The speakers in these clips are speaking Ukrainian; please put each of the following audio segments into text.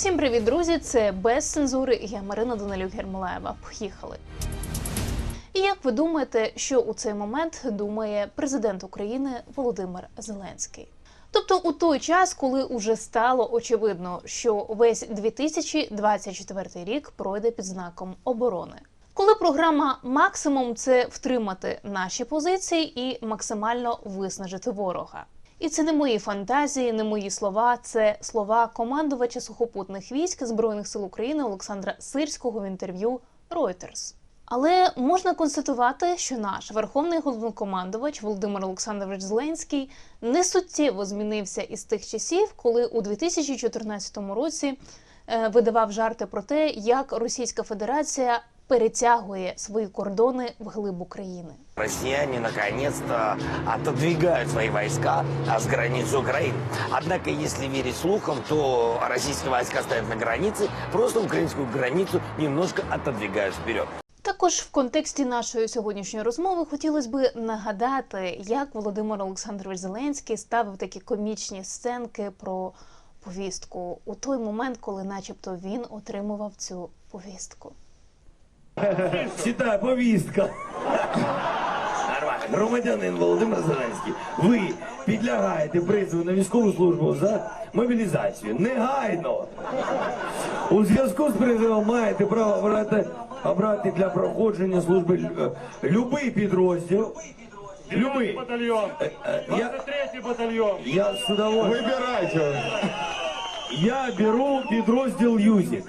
Всім привіт, друзі! Це без цензури. Я Марина Данилюк Гермолаєва. Поїхали. І як ви думаєте, що у цей момент думає президент України Володимир Зеленський? Тобто у той час, коли уже стало очевидно, що весь 2024 рік пройде під знаком оборони. Коли програма максимум це втримати наші позиції і максимально виснажити ворога. І це не мої фантазії, не мої слова. Це слова командувача сухопутних військ збройних сил України Олександра Сирського в інтерв'ю Reuters. Але можна констатувати, що наш верховний головнокомандувач Володимир Олександрович Зеленський не суттєво змінився із тих часів, коли у 2014 році е, видавав жарти про те, як Російська Федерація перетягує свої кордони вглиб України. Россияне наконец-то отодвигают свои войска с границы Украины. Однако, если верить слухам, то российские войска стоят на границе, просто украинскую границу немножко отодвигают вперед. Також в контексті нашої сьогоднішньої розмови хотілося би нагадати, як Володимир Олександрович Зеленський ставив такі комічні сценки про повістку у той момент, коли, начебто, він отримував цю повістку. Читаю, повістка. Нормально. Громадянин Володимир Зеленський, ви підлягаєте призову на військову службу за мобілізацію. Негайно. У зв'язку з призовом маєте право обрати, обрати для проходження служби е, любий підрозділ. Любий. батальйон. Е, е, Я, 23 батальйон. я з удовольствием. Вибирайте. Я беру підрозділ Юзік.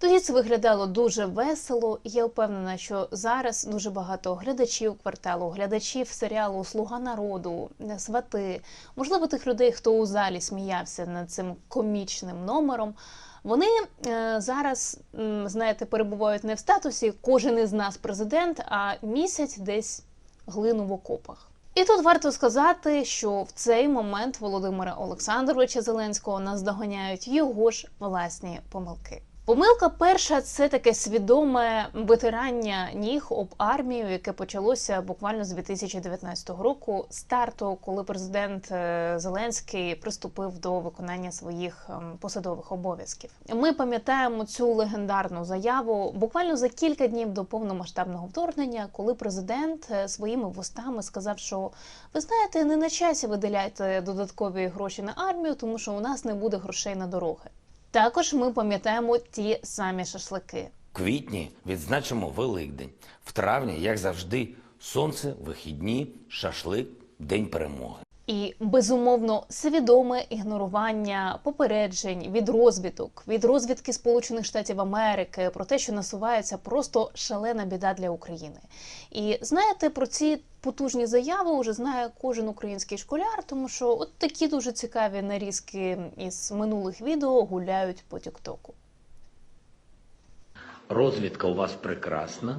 Тоді це виглядало дуже весело. Я впевнена, що зараз дуже багато глядачів кварталу, глядачів серіалу Слуга народу, свати, можливо, тих людей, хто у залі сміявся над цим комічним номером. Вони е, зараз, знаєте, перебувають не в статусі кожен із нас президент, а місяць десь глину в окопах. І тут варто сказати, що в цей момент Володимира Олександровича Зеленського наздоганяють його ж власні помилки. Помилка перша це таке свідоме витирання ніг об армію, яке почалося буквально з 2019 року, старту, коли президент е, Зеленський приступив до виконання своїх ем, посадових обов'язків. Ми пам'ятаємо цю легендарну заяву буквально за кілька днів до повномасштабного вторгнення, коли президент е, своїми вустами сказав, що ви знаєте, не на часі виділяйте додаткові гроші на армію, тому що у нас не буде грошей на дороги. Також ми пам'ятаємо ті самі шашлики. В квітні відзначимо Великдень. В травні, як завжди, сонце, вихідні, шашлик, день перемоги. І безумовно свідоме ігнорування попереджень від розвідок, від розвідки Сполучених Штатів Америки про те, що насувається просто шалена біда для України. І знаєте, про ці потужні заяви вже знає кожен український школяр, тому що от такі дуже цікаві нарізки із минулих відео гуляють по Тіктоку. Розвідка у вас прекрасна,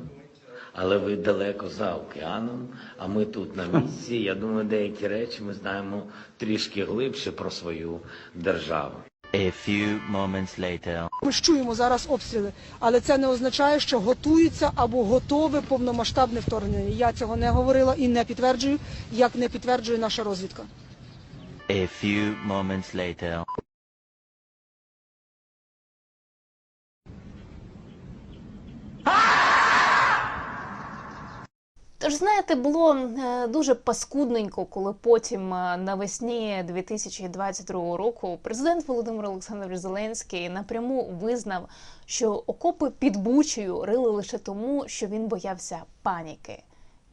але ви далеко за океаном, а ми тут на місці. Я думаю, деякі речі ми знаємо трішки глибше про свою державу. A few moments later. Ми ж чуємо зараз обстріли, але це не означає, що готується або готове повномасштабне вторгнення. Я цього не говорила і не підтверджую, як не підтверджує наша розвідка. A few moments later. Знаєте, було е, дуже паскудненько, коли потім е, навесні 2022 року президент Володимир Олександрович Зеленський напряму визнав, що окопи під Бучею рили лише тому, що він боявся паніки.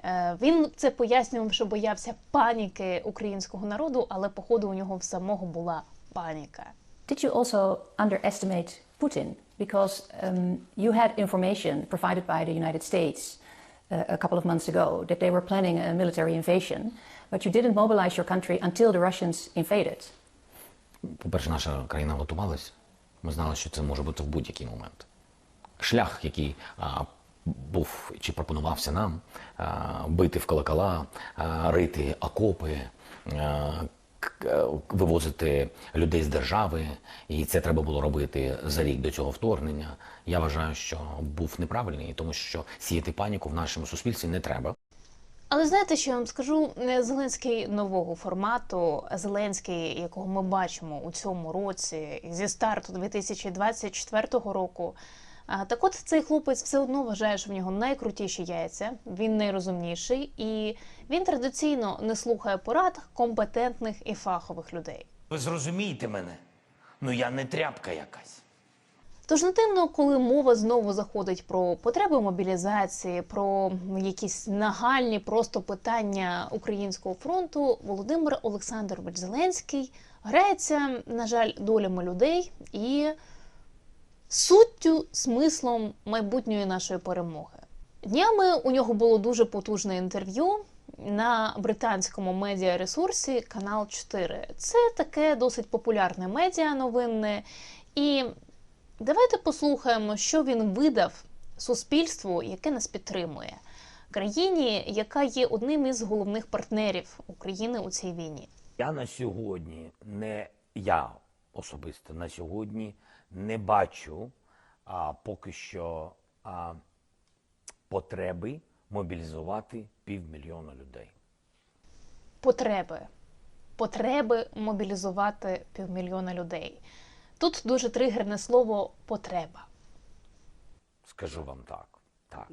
Е, Він це пояснював, що боявся паніки українського народу, але походу у нього в самого була паніка. Did you also underestimate Putin? Because um, you had information provided by the United States a couple of months ago that they were planning a military invasion, but you didn't mobilize your country until the Russians invaded. По-перше, наша країна готувалась. Ми знали, що це може бути в будь-який момент. Шлях, який а, був чи пропонувався нам а, бити в колокола, а, рити окопи, а, вивозити людей з держави, і це треба було робити за рік до цього вторгнення. Я вважаю, що був неправильний, тому що сіяти паніку в нашому суспільстві не треба. Але знаєте, що я вам скажу? Е, Зеленський нового формату, Зеленський, якого ми бачимо у цьому році, зі старту 2024 року. А, Так от цей хлопець все одно вважає, що в нього найкрутіші яйця, він найрозумніший, і він традиційно не слухає порад компетентних і фахових людей. Ви зрозумієте мене? Ну я не тряпка якась. Тож не дивно, коли мова знову заходить про потреби мобілізації, про якісь нагальні просто питання українського фронту, Володимир Олександрович Зеленський грається, на жаль, долями людей і суттю, смислом майбутньої нашої перемоги. Днями у нього було дуже потужне інтерв'ю на британському медіаресурсі Канал 4. Це таке досить популярне медіа новинне. І давайте послухаємо, що він видав суспільству, яке нас підтримує, країні, яка є одним із головних партнерів України у цій війні. Я на сьогодні не я особисто на сьогодні не бачу а, поки що а, потреби мобілізувати півмільйона людей. потреби. Потреби мобілізувати півмільйона людей. Тут дуже тригерне слово потреба. Скажу вам так. Так.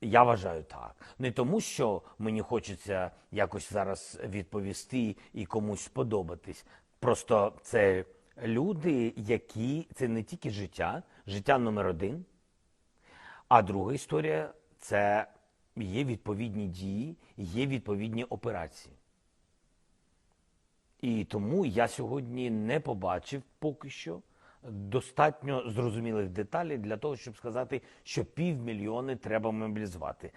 Я вважаю так. Не тому, що мені хочеться якось зараз відповісти і комусь сподобатись. Просто це люди, які це не тільки життя, життя номер один. А друга історія це є відповідні дії, є відповідні операції. І тому я сьогодні не побачив поки що достатньо зрозумілих деталей для того, щоб сказати, що півмільйони треба мобілізувати.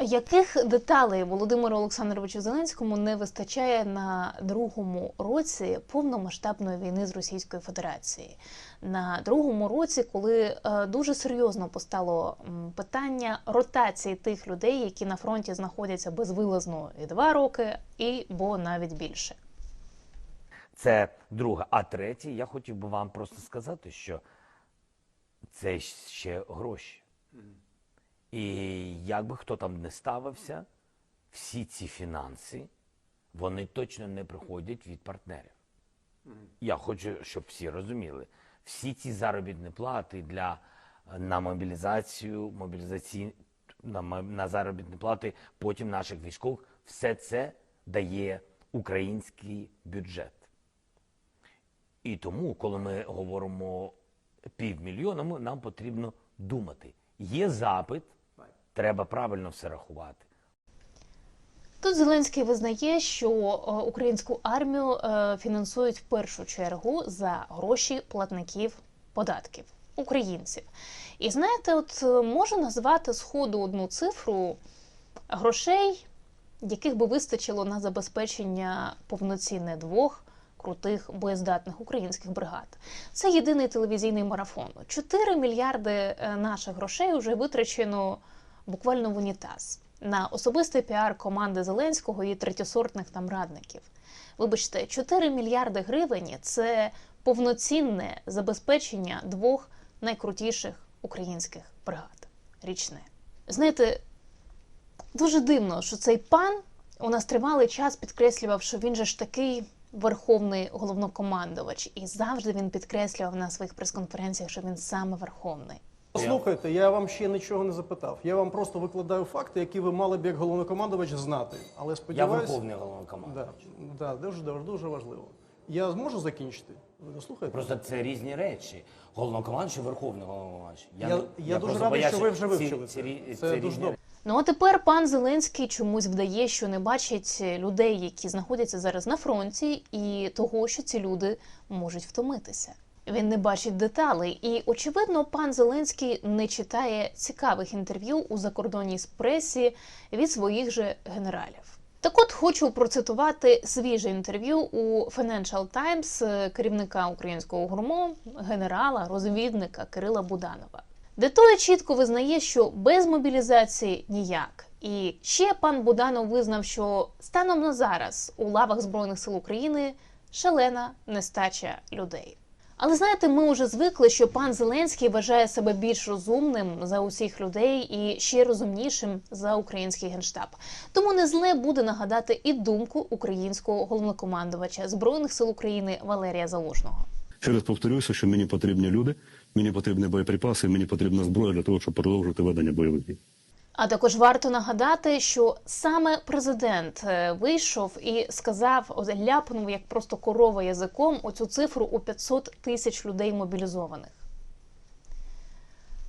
Яких деталей Володимиру Олександровичу Зеленському не вистачає на другому році повномасштабної війни з Російською Федерацією? На другому році, коли е, дуже серйозно постало питання ротації тих людей, які на фронті знаходяться безвилазно і два роки, і бо навіть більше. Це друге. А третє, я хотів би вам просто сказати, що це ще гроші. І як би хто там не ставився, всі ці фінанси, вони точно не приходять від партнерів. Я хочу, щоб всі розуміли. Всі ці заробітні плати для на мобілізацію, мобілізації, на, на заробітні плати потім наших військових, все це дає український бюджет. І тому, коли ми говоримо півмільйона, нам потрібно думати. Є запит, треба правильно все рахувати. Тут Зеленський визнає, що е, українську армію е, фінансують в першу чергу за гроші платників податків українців. І знаєте, от е, можу назвати сходу одну цифру грошей, яких би вистачило на забезпечення повноцінне двох крутих боєздатних українських бригад. Це єдиний телевізійний марафон. 4 мільярди наших грошей вже витрачено буквально в унітаз на особистий піар команди Зеленського і третєсортних там радників. Вибачте, 4 мільярди гривень це повноцінне забезпечення двох найкрутіших українських бригад. Річне. Знаєте, дуже дивно, що цей пан у нас тривалий час підкреслював, що він же ж такий верховний головнокомандувач, і завжди він підкреслював на своїх прес-конференціях, що він саме верховний. Слухайте, я вам ще нічого не запитав. Я вам просто викладаю факти, які ви мали б як головнокомандувач знати. Але Я сподіваюся, верховний головнокомандувач. да, да, дуже дуже важливо. Я зможу закінчити? Ви дослухаєте? Просто це різні речі. Головнокомандуючий, верховний головнокомандуючий. Я, я, дуже радий, що ви вже вивчили ці це. рі- Це, це дуже добре. Ну а тепер пан Зеленський чомусь вдає, що не бачить людей, які знаходяться зараз на фронті, і того, що ці люди можуть втомитися. Він не бачить деталей, і очевидно, пан Зеленський не читає цікавих інтерв'ю у закордонній пресі від своїх же генералів. Так от хочу процитувати свіже інтерв'ю у Financial Times е, керівника українського гурмо, генерала, розвідника Кирила Буданова де той чітко визнає, що без мобілізації ніяк. І ще пан Буданов визнав, що станом на зараз у лавах Збройних сил України шалена нестача людей. Але знаєте, ми вже звикли, що пан Зеленський вважає себе більш розумним за усіх людей і ще розумнішим за український генштаб. Тому не зле буде нагадати і думку українського головнокомандувача збройних сил України Валерія Залужного. Ще раз повторюся, що мені потрібні люди, мені потрібні боєприпаси, мені потрібна зброя для того, щоб продовжити ведення бойових дій. А також варто нагадати, що саме президент е, вийшов і сказав, ляпнув як просто корова язиком оцю цифру у 500 тисяч людей мобілізованих.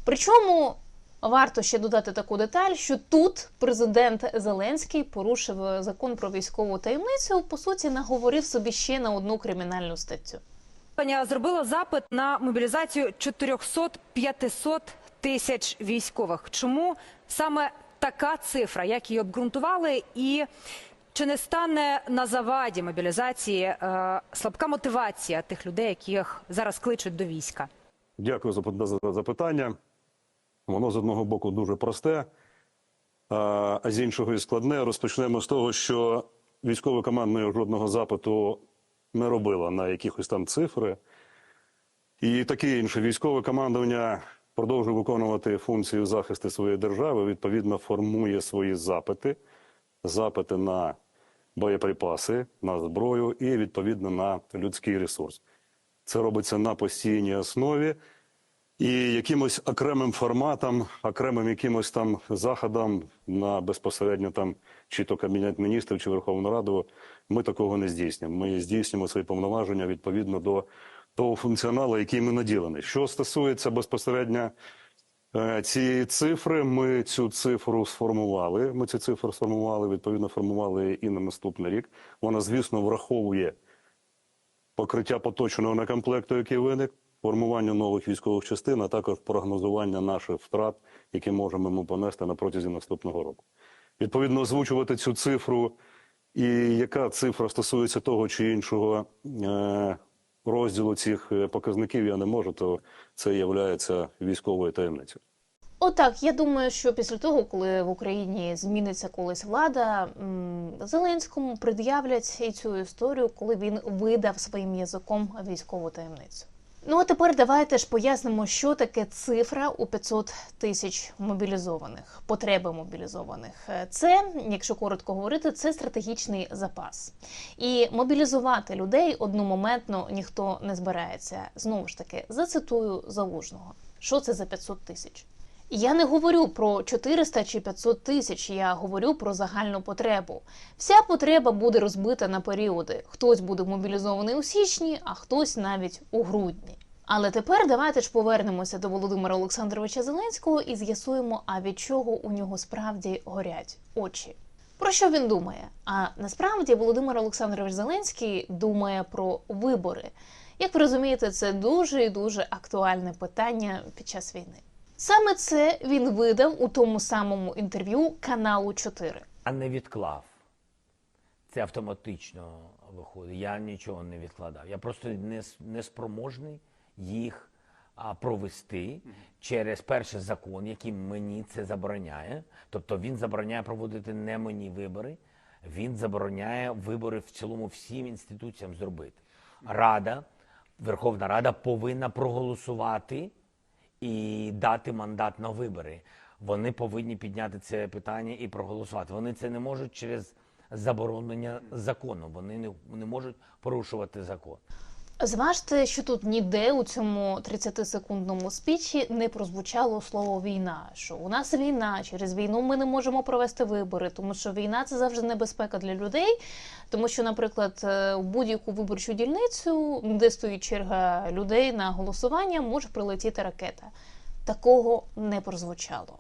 Причому варто ще додати таку деталь, що тут президент Зеленський порушив закон про військову таємницю, по суті, наговорив собі ще на одну кримінальну статтю. Компанія зробила запит на мобілізацію 400-500 тисяч військових. Чому саме така цифра? Як її обґрунтували? І чи не стане на заваді мобілізації е, слабка мотивація тих людей, яких зараз кличуть до війська? Дякую за, за запитання. Воно з одного боку дуже просте, а з іншого і складне. Розпочнемо з того, що військове командне жодного запиту не робило на якихось там цифри. І таке інше військове командування продовжує виконувати функцію захисту своєї держави, відповідно, формує свої запити, запити на боєприпаси, на зброю і відповідно на людський ресурс. Це робиться на постійній основі. І якимось окремим форматом, окремим якимось там заходом на безпосередньо там чи то Кабінет міністрів, чи Верховну Раду, ми такого не здійснюємо. Ми здійснюємо свої повноваження відповідно до того функціоналу, який ми наділені. Що стосується безпосередньо е, цієї цифри, ми цю цифру сформували. Ми цю цифру сформували, відповідно, формували і на наступний рік. Вона, звісно, враховує покриття поточного некомплекту, який виник, формування нових військових частин, а також прогнозування наших втрат, які можемо ми понести на протязі наступного року. Відповідно, озвучувати цю цифру, і яка цифра стосується того чи іншого е, розділу цих е, показників, я не можу, то це є військовою таємницею. Отак, я думаю, що після того, коли в Україні зміниться колись влада, Зеленському пред'являть і цю історію, коли він видав своїм язиком військову таємницю. Ну а тепер давайте ж пояснимо, що таке цифра у 500 тисяч мобілізованих, потреби мобілізованих. Е, Це, якщо коротко говорити, це стратегічний запас. І мобілізувати людей одномоментно ніхто не збирається. Знову ж таки, зацитую залужного. Що це за 500 тисяч? Я не говорю про 400 чи 500 тисяч, я говорю про загальну потребу. Вся потреба буде розбита на періоди. Хтось буде мобілізований у січні, а хтось навіть у грудні. Але тепер давайте ж повернемося до Володимира Олександровича Зеленського і з'ясуємо, а від чого у нього справді горять очі. Про що він думає? А насправді Володимир Олександрович Зеленський думає про вибори. Як ви розумієте, це дуже і дуже актуальне питання під час війни. Саме це він видав у тому самому інтерв'ю каналу 4. А не відклав. Це автоматично виходить. Я нічого не відкладав. Я просто не, не спроможний їх провести через перший закон, який мені це забороняє. Тобто він забороняє проводити не мені вибори, він забороняє вибори в цілому всім інституціям зробити. Рада, Верховна Рада повинна проголосувати і дати мандат на вибори. Вони повинні підняти це питання і проголосувати. Вони це не можуть через заборонення закону. Вони не, не можуть порушувати закон. Зважте, що тут ніде у цьому 30-секундному спічі не прозвучало слово війна. Що у нас війна, через війну ми не можемо провести вибори, тому що війна це завжди небезпека для людей. Тому що, наприклад, е, у будь-яку виборчу дільницю, де стоїть черга людей на голосування, може прилетіти ракета. Такого не прозвучало.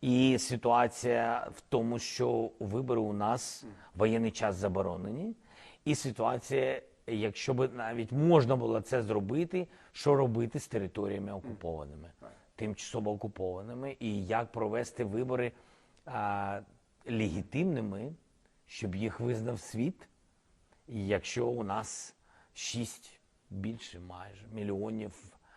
І ситуація в тому, що вибори у нас воєнний час заборонені, і ситуація, якщо б навіть можна було це зробити, що робити з територіями окупованими, тимчасово окупованими, і як провести вибори а, легітимними, щоб їх визнав світ, якщо у нас 6 більше майже мільйонів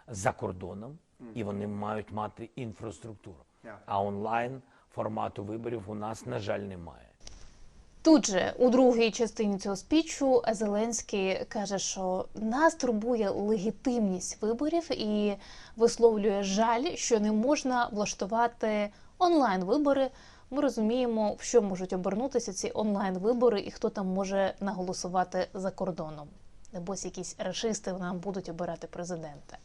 за кордоном, і вони мають мати інфраструктуру. А онлайн формату виборів у нас, на жаль, немає. Тут же у другій частині цього спічу Зеленський каже, що нас турбує легітимність виборів і висловлює жаль, що не можна влаштувати онлайн-вибори. Ми розуміємо, в що можуть обернутися ці онлайн-вибори і хто там може наголосувати за кордоном. Небось, якісь рашисти нам будуть обирати президента.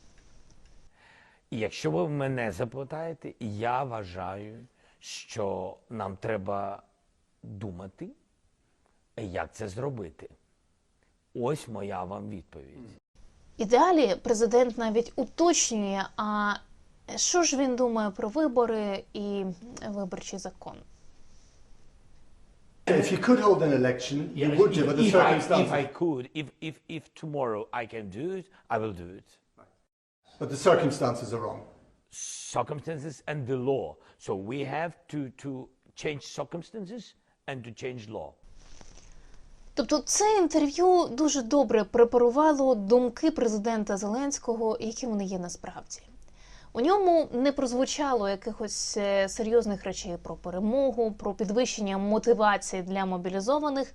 Якщо ви мене запитаєте, я вважаю, що нам треба думати, як це зробити. Ось моя вам відповідь. І далі президент навіть уточнює, а що ж він думає про вибори і виборчий закон. If you could hold an election, you would do, but the if, I, circumstances. if I could, if, if, if tomorrow I can do it, I will do it. But the circumstances are wrong. Circumstances and the law. So we have to, to change circumstances and to change law. Тобто це інтерв'ю дуже добре препарувало думки президента Зеленського, які вони є насправді. У ньому не прозвучало якихось е, серйозних речей про перемогу, про підвищення мотивації для мобілізованих.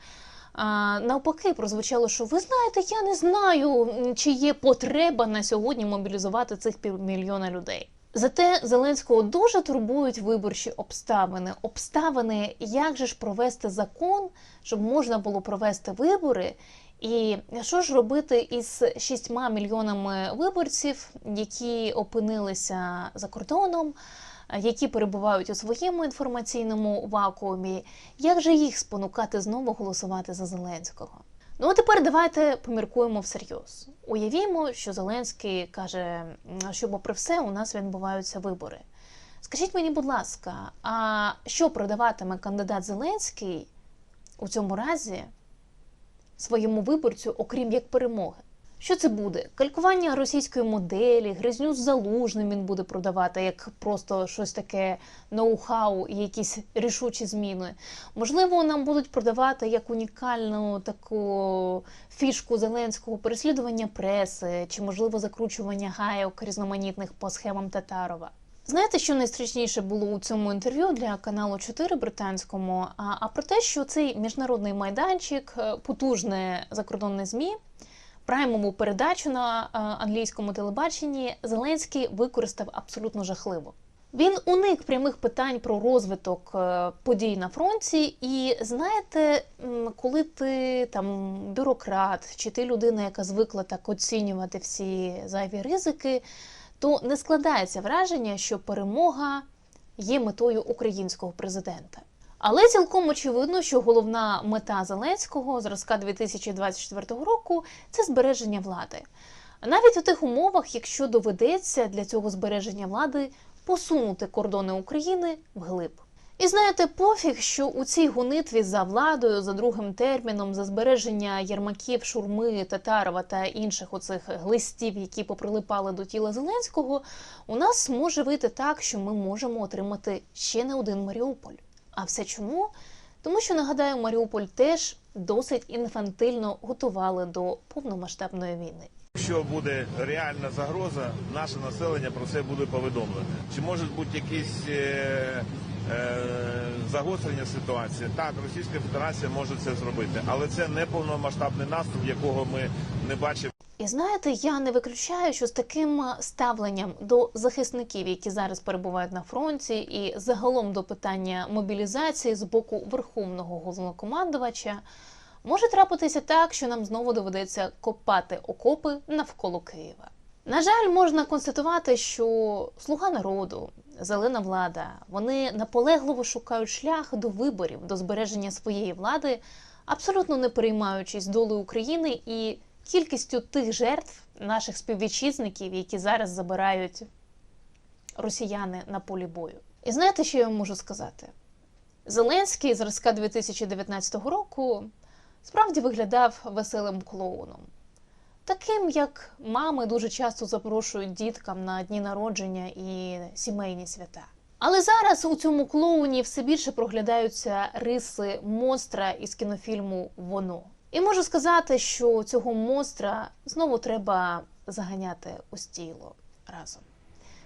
А, навпаки, прозвучало, що ви знаєте, я не знаю, чи є потреба на сьогодні мобілізувати цих півмільйона людей. Зате Зеленського дуже турбують виборчі обставини. Обставини, як же ж провести закон, щоб можна було провести вибори. І що ж робити із шістьма мільйонами виборців, які опинилися за кордоном, які перебувають у своєму інформаційному вакуумі? Як же їх спонукати знову голосувати за Зеленського? Ну а тепер давайте поміркуємо всерйоз. Уявімо, що Зеленський каже, що попри все у нас відбуваються вибори. Скажіть мені, будь ласка, а що продаватиме кандидат Зеленський у цьому разі своєму виборцю, окрім як перемоги? Що це буде? Калькування російської моделі, гризню з залужним він буде продавати як просто щось таке ноу-хау і якісь рішучі зміни. Можливо, нам будуть продавати як унікальну таку фішку Зеленського переслідування преси, чи можливо закручування гайок різноманітних по схемам Татарова. Знаєте, що найстрашніше було у цьому інтерв'ю для каналу 4 британському? А, а про те, що цей міжнародний майданчик, е, потужне закордонне змі, праймову передачу на е, англійському телебаченні Зеленський використав абсолютно жахливо. Він уник прямих питань про розвиток е, подій на фронті, і знаєте, коли ти там бюрократ чи ти людина, яка звикла так оцінювати всі зайві ризики, то не складається враження, що перемога є метою українського президента. Але цілком очевидно, що головна мета Зеленського зразка 2024 року це збереження влади. Навіть у тих умовах, якщо доведеться для цього збереження влади посунути кордони України вглиб. І знаєте, пофіг, що у цій гонитві за владою, за другим терміном, за збереження Єрмаків, Шурми, Татарова та інших оцих глистів, які поприлипали до тіла Зеленського, у нас може вийти так, що ми можемо отримати ще не один Маріуполь. А все чому? Тому що нагадаю, Маріуполь теж досить інфантильно готували до повномасштабної війни. Якщо буде реальна загроза, наше населення про це буде повідомлене. Чи можуть бути якісь е, загострення ситуації? Так, Російська Федерація може це зробити, але це не повномасштабний наступ, якого ми не бачимо. І знаєте, я не виключаю, що з таким ставленням до захисників, які зараз перебувають на фронті, і загалом до питання мобілізації з боку верховного головнокомандувача, може трапитися так, що нам знову доведеться копати окопи навколо Києва. На жаль, можна констатувати, що слуга народу, зелена влада, вони наполегливо шукають шлях до виборів, до збереження своєї влади, абсолютно не переймаючись долею України і кількістю тих жертв наших співвітчизників, які зараз забирають росіяни на полі бою. І знаєте, що я вам можу сказати? Зеленський зразка 2019 року справді виглядав веселим клоуном. Таким, як мами дуже часто запрошують діткам на дні народження і сімейні свята. Але зараз у цьому клоуні все більше проглядаються риси монстра із кінофільму Воно. І можу сказати, що цього монстра знову треба заганяти у стіло разом.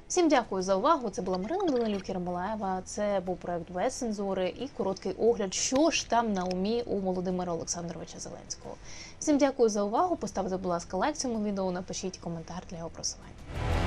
Всім дякую за увагу. Це була Марина Данилюк Єрмолаєва. Це був проект без цензури і короткий огляд, що ж там на умі у Володимира Олександровича Зеленського. Всім дякую за увагу. Поставте, будь ласка, лайк цьому відео, напишіть коментар для його просування.